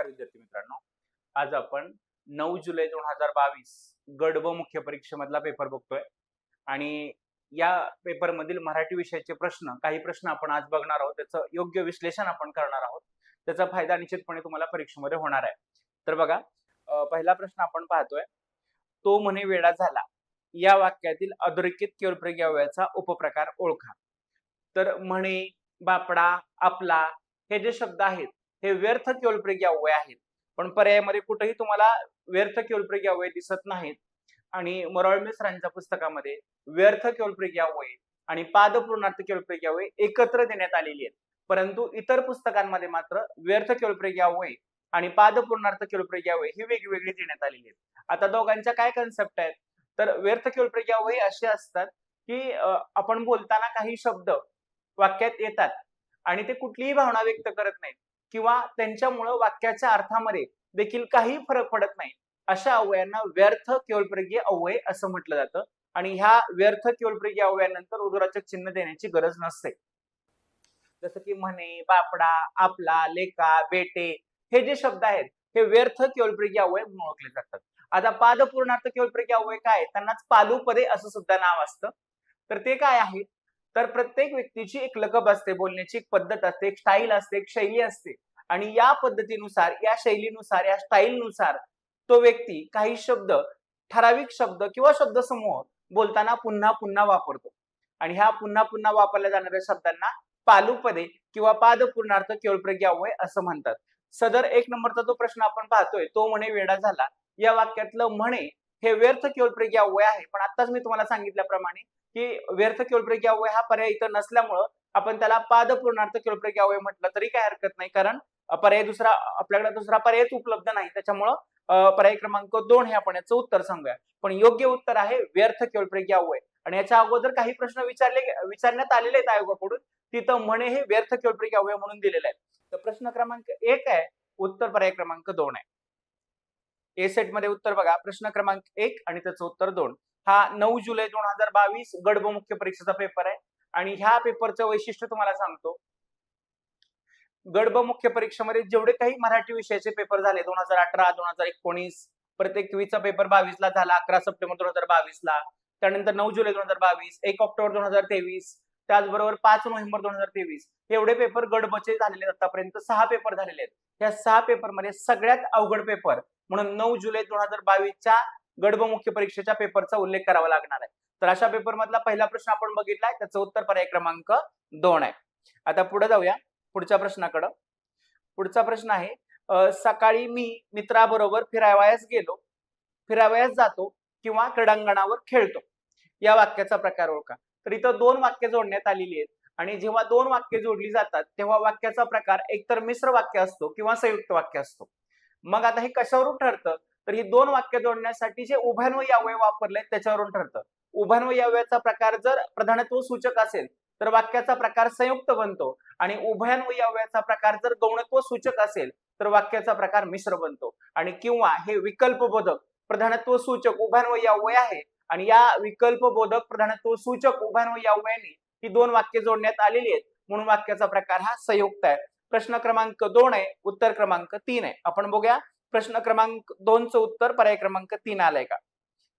नमस्कार विद्यार्थी मित्रांनो. आज आपण नऊ जुलै दोन हजार बावीस गड व मुख्य परीक्षेमधला पेपर बघतोय. आणि या पेपर मधील मराठी विषयाचे प्रश्न काही प्रश्न आपण आज बघणार आहोत. त्याचं योग्य विश्लेषण आपण करणार आहोत. त्याचा फायदा निश्चितपणे तुम्हाला परीक्षेमध्ये होणार आहे. तर बघा पहिला प्रश्न आपण पाहतोय. तो म्हणे वेडा झाला. या वाक्यातील अधोरेखित क्योरप्रेग या वयाचा उपप्रकार ओळखा. तर म्हणे बापडा आपला हे जे शब्द आहेत हे व्यर्थ क्योलप्रेगी अव्यय आहेत पण पर्यायामध्ये कुठेही तुम्हाला व्यर्थ क्योलप्रेगी अव्यय दिसत नाहीत. आणि मरळमे मिसरांच्या पुस्तकामध्ये व्यर्थ क्योलप्रेगी अव्यय आणि पादपूर्णार्थ क्योलप्रेगी अव्यय एकत्र देण्यात आलेली आहेत. परंतु इतर पुस्तकांमध्ये मात्र व्यर्थ क्योलप्रेगी अव्यय आणि पादपूर्णार्थ क्योलप्रेगी अव्यय ही वेगवेगळी देण्यात आलेली आहेत. आता दोघांच्या काय कन्सेप्ट आहेत? तर व्यर्थ क्योलप्रेगी अव्यय असे असतात की आपण बोलताना काही शब्द वाक्यात येतात आणि ते कुठलीही भावना व्यक्त करत नाहीत. किंवा त्यांच्यामुळं वाक्याच्या अर्थामध्ये देखील काही फरक पडत नाही. अशा अवयांना व्यर्थ केवलप्रगीय अवय असं म्हटलं जातं. आणि ह्या व्यर्थ केवलप्रगीय अव्ययानंतर उदराचक चिन्ह देण्याची गरज नसते. जसं की म्हणे बापडा आपला लेका बेटे हे जे शब्द आहेत हे व्यर्थ केवलप्रगीय अवय म्हणून ओळखले जातात. आता पादपूर्णार्थ केवलप्रगीय अवय काय? त्यांनाच पालुपदे असं सुद्धा नाव असतं. तर ते काय आहे? तर प्रत्येक व्यक्तीची एक लकब असते बोलण्याची एक पद्धत असते एक स्टाईल असते एक शैली असते. आणि या पद्धतीनुसार या शैलीनुसार या स्टाईलनुसार तो व्यक्ती काही शब्द ठराविक शब्द किंवा शब्दसमूह बोलताना पुन्हा पुन्हा वापरतो. आणि ह्या पुन्हा पुन्हा वापरल्या जाणाऱ्या शब्दांना पालुपदे किंवा पादपूर्णार्थ केवळप्रज्ञा असं म्हणतात. सदर एक नंबरचा जो प्रश्न आपण पाहतोय तो म्हणे वेडा झाला. या वाक्यातलं म्हणे हे व्यर्थ केवळप्रज्ञा अव्यय आहे पण आताच मी तुम्हाला सांगितल्याप्रमाणे की व्यर्थ केवळप्रज्ञ यावय हा पर्याय इथं नसल्यामुळं आपण त्याला पादपूर्णार्थ केवळप्रज्ञ यावय म्हटलं तरी काय हरकत नाही. कारण पर्याय दुसरा आपल्याकडे दुसरा पर्यायच उपलब्ध नाही. त्याच्यामुळं पर्याय क्रमांक दोन हे आपण याचं उत्तर सांगूया. पण योग्य उत्तर आहे व्यर्थ केवळप्रज्ञ यावय आणि याच्या अगोदर काही प्रश्न विचारले विचारण्यात आलेले आहेत आयोगाकडून. तिथं म्हणे हे व्यर्थ केवळप्रज्ञ यावय म्हणून दिलेलं आहे तर प्रश्न क्रमांक एक आहे उत्तर पर्याय क्रमांक दोन आहे. ए सेटमध्ये उत्तर बघा. प्रश्न क्रमांक एक आणि त्याचं उत्तर दोन. हा नऊ जुलै दोन हजार बावीस गडब मुख्य परीक्षेचा पेपर आहे. आणि ह्या पेपरचं वैशिष्ट्य तुम्हाला सांगतो. गडब मुख्य परीक्षेमध्ये जेवढे काही मराठी विषयाचे पेपर झाले दोन हजार अठरा दोन हजार एकोणीस प्रत्येक वीसचा पेपर बावीस ला झाला अकरा सप्टेंबर दोन हजार बावीस ला त्यानंतर नऊ जुलै दोन हजार बावीस एक ऑक्टोबर दोन हजार तेवीस त्याचबरोबर पाच नोव्हेंबर दोन हजार तेवीस. एवढे पेपर गडबचे झालेले आहेत आतापर्यंत सहा पेपर झालेले आहेत. या सहा पेपरमध्ये सगळ्यात अवघड पेपर म्हणून नऊ जुलै दोन हजार बावीसच्या गडब मुख्य परीक्षेच्या पेपरचा उल्लेख करावा लागणार आहे. तर अशा पेपर मधला पहिला प्रश्न आपण बघितलाय त्याचं उत्तर पर्याय क्रमांक दोन आहे. आता पुढे जाऊया पुढच्या प्रश्नाकडं. पुढचा प्रश्न आहे सकाळी मी मित्राबरोबर फिरावयास गेलो. फिरावयास जातो किंवा क्रीडांगणावर खेळतो. या वाक्याचा प्रकार ओळखा. तर इथं दोन वाक्य जोडण्यात आलेली आहेत आणि जेव्हा दोन वाक्य जोडली जातात तेव्हा वाक्याचा प्रकार एकतर मिश्र वाक्य असतो किंवा संयुक्त वाक्य असतो. मग आता हे कशावरून ठरतं? तर ही दोन वाक्य जोडण्यासाठी जे उभयन्वयी अवयव वापरले त्याच्यावरून ठरतं. उभयन्वयी अवयवाचा प्रकार जर प्रधानत्व सूचक असेल तर वाक्याचा प्रकार संयुक्त बनतो. आणि उभयन्वयी अवयवाचा प्रकार जर गौणत्व सूचक असेल तर वाक्याचा प्रकार मिश्र बनतो. आणि किंवा हे विकल्प बोधक प्रधानत्व सूचक उभयन्वयी अवय आहे आणि या विकल्प बोधक प्रधानत्व सूचक उभयन्वयी अवयाने ही दोन वाक्य जोडण्यात आलेली आहेत. म्हणून वाक्याचा प्रकार हा संयुक्त आहे. प्रश्न क्रमांक दोन आहे उत्तर क्रमांक तीन आहे. आपण बघूया. प्रश्न क्रमांक दोनचं उत्तर पर्याय क्रमांक तीन आलंय का?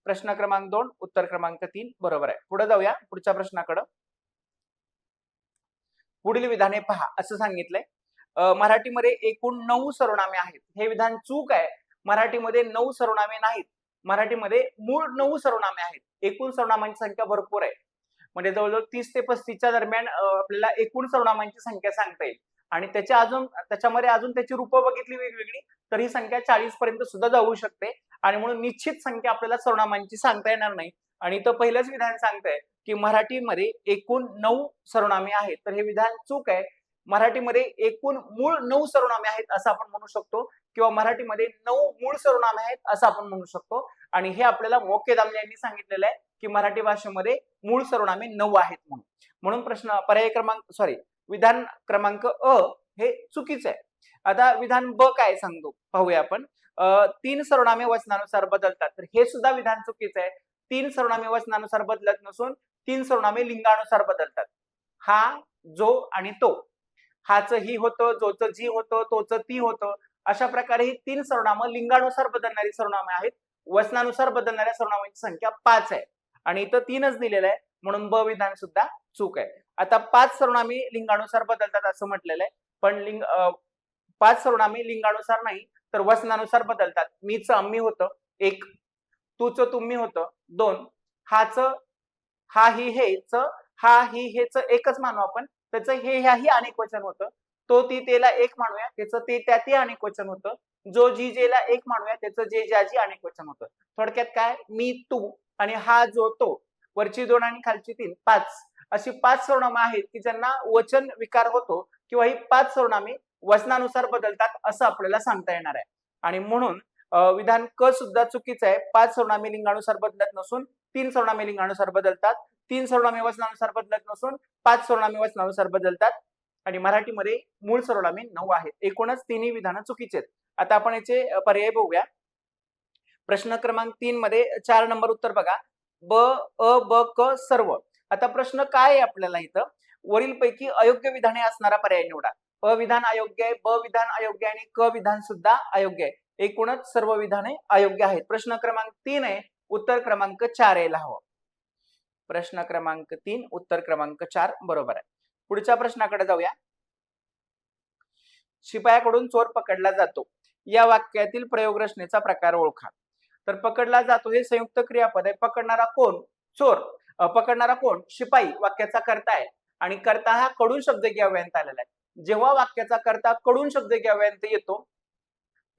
प्रश्न क्रमांक दोन उत्तर क्रमांक तीन बरोबर आहे. पुढे जाऊया पुढच्या प्रश्नाकडं. पुढील विधाने पहा असं सांगितलंय. मराठीमध्ये एकूण नऊ सर्वनामे आहेत. हे विधान चूक आहे. मराठीमध्ये नऊ सर्वनामे नाहीत. मराठीमध्ये मूळ नऊ सर्वनामे आहेत. एकूण सर्वनामांची संख्या भरपूर आहे. म्हणजे जवळजवळ तीस ते पस्तीसच्या दरम्यान आपल्याला एकूण सर्वनामांची संख्या सांगता येईल. आणि त्याच्या अजून त्याच्यामध्ये अजून त्याची रूपं बघितली वेगवेगळी तर ही संख्या चाळीस पर्यंत सुद्धा जाऊ शकते. आणि म्हणून निश्चित संख्या आपल्याला सर्वनामांची सांगता येणार नाही. आणि तर पहिलंच विधान सांगतंय की मराठीमध्ये एकूण नऊ सर्वनामे आहेत. तर हे विधान चूक आहे. मराठीमध्ये एकूण मूळ नऊ सर्वनामे आहेत असं आपण म्हणू शकतो. किंवा मराठीमध्ये नऊ मूळ सर्वनामे आहेत असं आपण म्हणू शकतो. आणि हे आपल्याला मोके दामले यांनी सांगितलेलं आहे की मराठी भाषेमध्ये मूळ सर्वनामे नऊ आहेत म्हणून. म्हणून प्रश्न पर्याय क्रमांक सॉरी विधान क्रमांक अ हे चुकीचं आहे. आता विधान ब काय सांगतो? पाहूया आपण. तीन सर्वनामे वचनानुसार बदलतात. तर हे सुद्धा विधान चुकीचं आहे. तीन सर्वनामे वचनानुसार बदलत नसून तीन सर्वनामे लिंगानुसार बदलतात. हा जो आणि तो. हाच ही होतं जोच जी होतं तोच ती होतं. अशा प्रकारे ही तीन सर्वनामं लिंगानुसार बदलणारी सर्वनामे आहेत. वचनानुसार बदलणाऱ्या सर्वनामांची संख्या पाच आहे. आणि इथं तीनच दिलेलं आहे. म्हणून ब विधान सुद्धा चूक आहे. आता पाच सर्वनामी लिंगानुसार बदलतात असं म्हटलेलं आहे. पण लिंग पाच सर्वनामी लिंगानुसार नाही तर वचनानुसार बदलतात. मीच आम्ही होतं एक. तूच तुम्ही होतं दोन. हाच हा ही हेच हा ही हेच एकच मानू आपण. त्याचं हे ह्याही अनेक वचन होतं. तो ती तेला एक मानूया त्याचं ते त्या ते अनेक वचन होतं. जो जी जेला एक मानूया त्याचं जे ज्याजी अनेक वचन होतं. थोडक्यात काय? मी तू आणि हा जो तो. वरची दोन आणि खालची तीन. पाच. अशी पाच सर्वनामे आहेत की ज्यांना वचन विकार होतो किंवा ही पाच सर्वनामे वचनानुसार बदलतात असं आपल्याला सांगता येणार आहे. आणि म्हणून विधान क सुद्धा चुकीचं आहे. पाच सर्वनामे लिंगानुसार बदलत नसून तीन सर्वनामे लिंगानुसार बदलतात. तीन सर्वनामे वचनानुसार बदलत नसून पाच सर्वनामे वचनानुसार बदलतात. आणि मराठीमध्ये मूळ सर्वनामे नऊ आहेत. एकूणच तिन्ही विधानं चुकीचे आहेत. आता आपण याचे पर्याय बघूया. प्रश्न क्रमांक तीन मध्ये चार नंबर उत्तर बघा. ब अ ब क सर्व. आता प्रश्न काय आहे आपल्याला इथं? वरीलपैकी अयोग्य विधाने असणारा पर्याय निवडा. अ विधान अयोग्य आहे ब विधान अयोग्य आणि क विधान सुद्धा अयोग्य आहे. एकूणच सर्व विधाने अयोग्य आहेत. प्रश्न क्रमांक तीन आहे उत्तर क्रमांक चार यायला हवं. प्रश्न क्रमांक तीन उत्तर क्रमांक चार बरोबर आहे. पुढच्या प्रश्नाकडे जाऊया. शिपायाकडून चोर पकडला जातो. या वाक्यातील प्रयोग रचनेचा प्रकार ओळखा. तर पकडला जातो हे संयुक्त क्रियापद आहे. पकडणारा कोण? चोर. पकडणारा कोण? शिपाई वाक्याचा कर्ता आहे. आणि कर्ता हा कडून शब्द घ्याव्यांत आलेला आहे. जेव्हा वाक्याचा करता कडून शब्द घ्याव्यांत येतो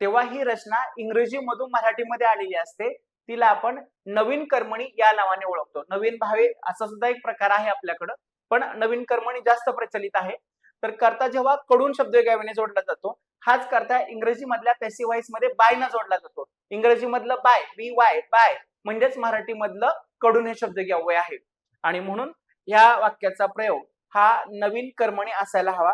तेव्हा ही रचना इंग्रजी मधून मराठीमध्ये आलेली असते. तिला आपण नवीन कर्मणी या नावाने ओळखतो. नवीन भावे असा सुद्धा एक प्रकार आहे आपल्याकडं. पण नवीन कर्मणी जास्त प्रचलित आहे. तर कर्ता जेव्हा कडून शब्द गाव्याने जोडला जातो हाच कर्ता इंग्रजी मधल्या पॅसिव्हमध्ये बाय न जोडला जातो. इंग्रजी मधलं बाय बी वाय बाय म्हणजेच मराठी मधलं कडून हे शब्द घ्यावे आहे आणि म्हणून ह्या वाक्याचा प्रयोग हा नवीन कर्मणी असायला हवा.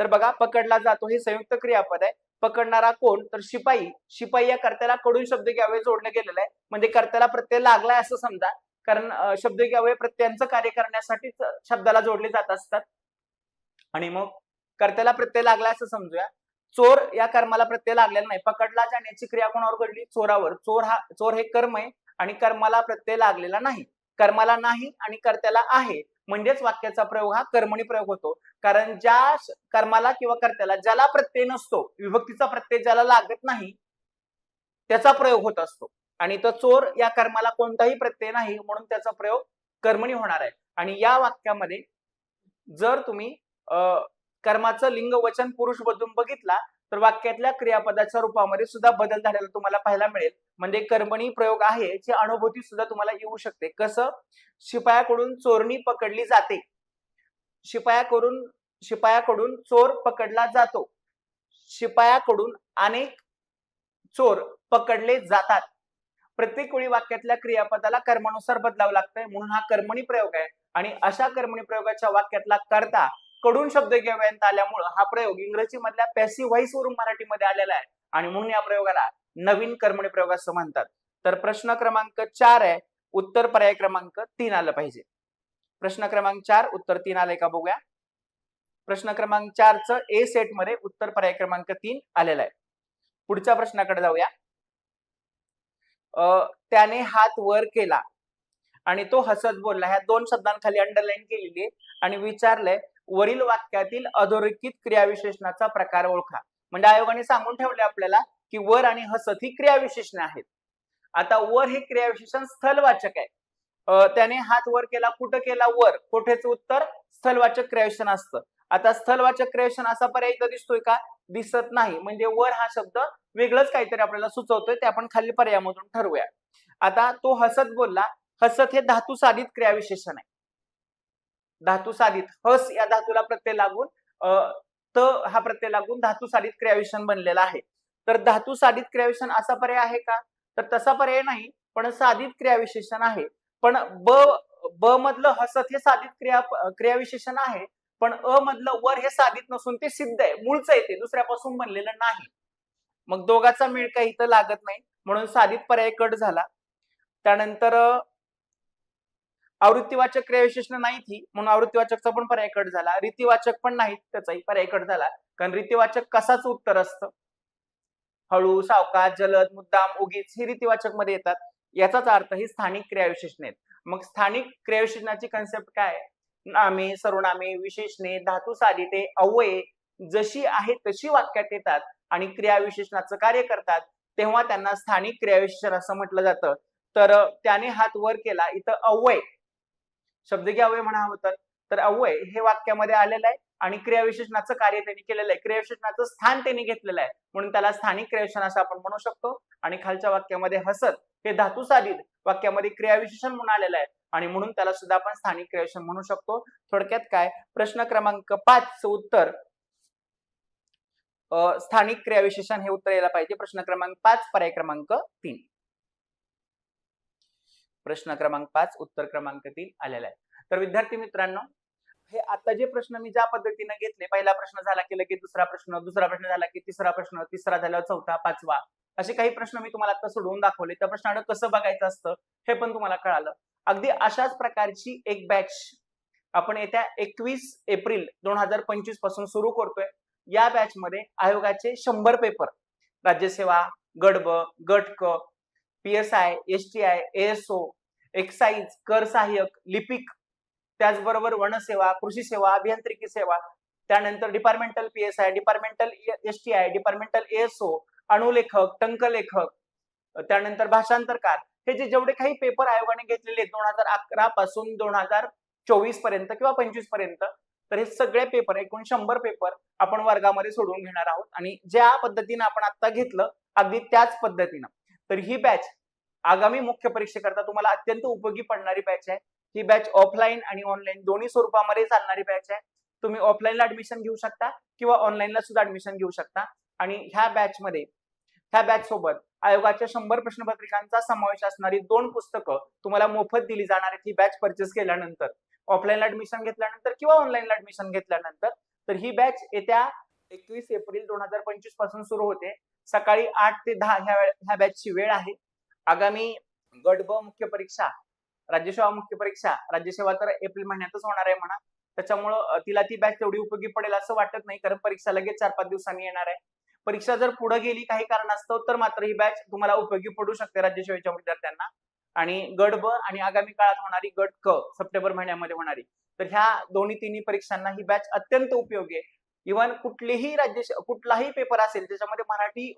तर बघा पकडला जातो हे संयुक्त क्रियापद आहे. पकडणारा कोण? तर शिपाई. शिपाई या कर्त्याला कडून शब्द घ्यावे जोडलं गेलेलं आहे. म्हणजे कर्त्याला प्रत्यय लागलाय असं समजा. कारण शब्द घ्यावे प्रत्ययांचं कार्य करण्यासाठीच शब्दाला जोडले जात असतात. आणि मग कर्त्याला प्रत्यय लागलाय असं समजूया. चोर या कर्माला प्रत्यय लागलेला नाही. पकडला जाण्याची क्रिया कोणावर घडली? चोरावर. चोर हा चोर हे कर्म आहे आणि कर्माला प्रत्यय लागलेला नाही. कर्माला नाही आणि कर्त्याला आहे. म्हणजेच वाक्याचा प्रयोग हा कर्मणी प्रयोग होतो. कारण ज्या कर्माला किंवा कर्त्याला ज्याला प्रत्यय नसतो विभक्तीचा प्रत्यय ज्याला लागत नाही त्याचा प्रयोग होत असतो. आणि तो चोर या कर्माला कोणताही प्रत्यय नाही म्हणून त्याचा प्रयोग कर्मणी होणार आहे. आणि या वाक्यामध्ये जर तुम्ही अं कर्माचं लिंग वचन पुरुष बदलून बघितला तर वाक्यातल्या क्रियापदाच्या रूपामध्ये सुद्धा बदल झालेला तुम्हाला पाहायला मिळेल. म्हणजे कर्मणी प्रयोग आहे जी अनुभूती सुद्धा तुम्हाला येऊ शकते. कसं? शिपायाकडून चोरणी पकडली जाते. शिपायाकडून शिपायाकडून चोर पकडला जातो. शिपायाकडून अनेक चोर पकडले जातात. प्रत्येक वेळी वाक्यातल्या क्रियापदाला कर्मानुसार बदलावं लागतंय म्हणून हा कर्मणी प्रयोग आहे. आणि अशा कर्मणी प्रयोगाच्या वाक्यातला कर्ता कडून शब्द घेण्यात आल्यामुळं हा प्रयोग इंग्रजी मधल्या पॅसिव्ह व्हॉइस वरून मराठीमध्ये आलेला आहे. आणि म्हणून या प्रयोगाला नवीन कर्मणी प्रयोग असं म्हणतात. तर प्रश्न क्रमांक चार आहे उत्तर पर्याय क्रमांक तीन आलं पाहिजे. प्रश्न क्रमांक चार उत्तर तीन आलंय का बघूया? प्रश्न क्रमांक चारचं ए सेटमध्ये उत्तर पर्याय क्रमांक तीन आलेला आहे. पुढच्या प्रश्नाकडे जाऊया. त्याने हात वर केला. आणि तो हसत बोलला. ह्या दोन शब्दांखाली अंडरलाईन केलेली आहे. आणि विचारलंय वरील वाक्यातील अधोरेखित क्रियाविशेषणाचा प्रकार ओळखा. म्हणजे आयोगाने सांगून ठेवले आपल्याला की वर आणि हसत ही क्रियाविशेषण आहेत. आता वर हे क्रियाविशेषण स्थलवाचक आहे. त्याने हात वर केला कुठं केला वर? कोठेच उत्तर? स्थलवाचक क्रियाविशेषण असतं. आता स्थलवाचक क्रियाविशेषण असा पर्याय इथं दिसतोय का? दिसत नाही. म्हणजे वर हा शब्द वेगळंच काहीतरी आपल्याला सुचवतोय. ते आपण खाली पर्यायामधून ठरवूया. आता तो हसत बोलला. हसत हे धातू साधित क्रियाविशेषण आहे. धातू साधित हस या धातूला प्रत्यय लागून अ, त हा प्रत्यय लागून धातू साधित क्रियाविशेषण बनलेला आहे. तर धातू साधित क्रियाविशेषण असा पर्याय आहे का? तर तसा पर्याय नाही पण साधित क्रियाविशेषण आहे. पण ब ब मधलं हसत हे साधित क्रिया क्रियाविशेषण आहे पण अ मधलं वर हे साधित नसून ते सिद्ध आहे मूळचं आहे ते दुसऱ्यापासून बनलेलं नाही. मग दोघाचा मेळ काही इथं लागत नाही म्हणून साधित पर्याय कट झाला. त्यानंतर आवृत्तीवाचक क्रियाविशेषण नाही थी म्हणून आवृत्तीवाचकचा पण पर्याय कट झाला. रीतिवाचक पण नाही त्याचाही पर्याय कट झाला. कारण रीतिवाचक कसाच उत्तर असतं? हळू सावकाश जलद मुद्दाम उगीच हे रीतिवाचकमध्ये येतात. याचाच अर्थ ही स्थानिक क्रियाविशेषणे आहेत. मग स्थानिक क्रियाविशेषणाची कन्सेप्ट काय? नामे सर्वनामे विशेषणे धातू साधिते अव्यये जशी आहे तशी वाक्यात येतात आणि क्रियाविशेषणाचं कार्य करतात तेव्हा त्यांना स्थानिक क्रियाविशेषण असं म्हटलं जातं. तर त्याने हात वर केला इथं अवय शब्द की अवय म्हणा होतात तर अव्यय हे वाक्यामध्ये आलेलं आहे आणि क्रियाविशेषणाचं कार्य त्यांनी केलेलं आहे. क्रियाविशेषणाचं स्थान त्यांनी घेतलेलं आहे. म्हणून त्याला स्थानिक क्रियाविशेषण असं आपण म्हणू शकतो. आणि खालच्या वाक्यामध्ये हसत हे धातू साधित वाक्यामध्ये क्रियाविशेषण म्हणून आलेलं आहे. आणि म्हणून त्याला सुद्धा आपण स्थानिक क्रियाविशेषण म्हणू शकतो. थोडक्यात काय? प्रश्न क्रमांक पाच उत्तर. स्थानिक क्रियाविशेषण हे उत्तर यायला पाहिजे. प्रश्न क्रमांक पाच पर्याय क्रमांक तीन. प्रश्न क्रमांक पाच उत्तर क्रमांक तीन आलेला आहे. तर विद्यार्थी मित्रांनो हे आता जे प्रश्न मी ज्या पद्धतीने घेतले पहिला प्रश्न झाला की लगेच दुसरा प्रश्न दुसरा प्रश्न झाला की तिसरा प्रश्न तिसरा झाल्यावर चौथा पाचवा असे काही प्रश्न मी तुम्हाला आता सोडवून दाखवले. त्या प्रश्नाकडे कसं बघायचं असतं हे पण तुम्हाला कळालं. अगदी अशाच प्रकारची एक बॅच आपण येत्या एकवीस एप्रिल दोन हजार पंचवीसपासून सुरू करतोय. या बॅच मध्ये आयोगाचे शंभर पेपर राज्यसेवा गडब गटक P S I S T I A S O excise कर सहाय्यक लिपिक त्याचबरोबर वनसेवा कृषी सेवा अभियांत्रिकी सेवा त्यानंतर departmental P S I departmental S T I departmental A S O अणुलेखक टंकलेखक त्यानंतर भाषांतरकार. हे जे जेवढे काही पेपर आयोगाने घेतलेले आहेत दोन हजार अकरा पासून दोन हजार चोवीसपर्यंत किंवा पंचवीसपर्यंत तर हे सगळे पेपर एकूण शंभर पेपर आपण वर्गामध्ये सोडवून घेणार आहोत. आणि ज्या पद्धतीनं आपण आता घेतलं अगदी त्याच पद्धतीनं. तर ही बॅच आगामी मुख्य परीक्षेकरता तुम्हाला अत्यंत उपयोगी पडणारी बॅच आहे. ही बॅच ऑफलाईन आणि ऑनलाईन दोन्ही स्वरूपामध्ये चालणारी बॅच आहे. तुम्ही ऑफलाईनला ऍडमिशन घेऊ शकता किंवा ऑनलाईनला सुद्धा ऍडमिशन घेऊ शकता. आणि ह्या बॅच मध्ये ह्या बॅच सोबत आयोगाच्या शंभर प्रश्नपत्रिकांचा समावेश असणारी दोन पुस्तकं तुम्हाला मोफत दिली जाणार आहेत. ही बॅच परचेस केल्यानंतर ऑफलाईनला ऍडमिशन घेतल्यानंतर किंवा ऑनलाईनला ऍडमिशन घेतल्यानंतर. तर ही बॅच येत्या एकवीस एप्रिल दोन हजार पंचवीसपासून सुरू होते. सकाळी आठ ते दहा ह्या ह्या बॅचची वेळ आहे. आगामी गट ब मुख्य परीक्षा राज्यसेवा मुख्य परीक्षा राज्यसेवा तर एप्रिल महिन्यातच होणार आहे म्हणा. त्याच्यामुळं तिला ती बॅच तेवढी उपयोगी पडेल असं वाटत नाही कारण परीक्षा लगेच चार पाच दिवसांनी येणार आहे. परीक्षा जर पुढे गेली काही कारणास्तव तर मात्र ही बॅच तुम्हाला उपयोगी पडू शकते राज्यसेवेच्या विद्यार्थ्यांना. आणि गट ब आणि आगामी काळात होणारी गट क सप्टेंबर महिन्यामध्ये होणारी तर ह्या दोन्ही तिन्ही परीक्षांना ही बॅच अत्यंत उपयोगी आहे. इव्हन कुठलीही राज्य कुठलाही पेपर असेल त्याच्यामध्ये मराठी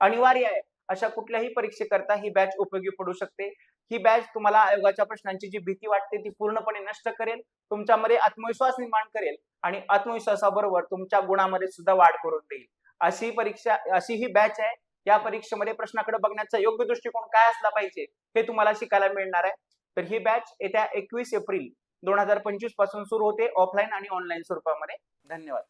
अनिवार्य आहे अशा कुठल्याही परीक्षेकरता ही बॅच उपयोगी पडू शकते. ही बॅच तुम्हाला आयोगाच्या प्रश्नांची जी भीती वाटते ती पूर्णपणे नष्ट करेल तुमच्यामध्ये आत्मविश्वास निर्माण करेल आणि आत्मविश्वासाबरोबर तुमच्या गुणामध्ये सुद्धा वाढ करून देईल. अशी परीक्षा अशी ही बॅच आहे. या परीक्षेमध्ये प्रश्नाकडे बघण्याचा योग्य दृष्टिकोन काय असला पाहिजे हे तुम्हाला शिकायला मिळणार आहे. तर ही बॅच येत्या एकवीस एप्रिल दोन हजार पंचवीसपासून सुरू होते ऑफलाईन आणि ऑनलाईन स्वरूपामध्ये. धन्यवाद.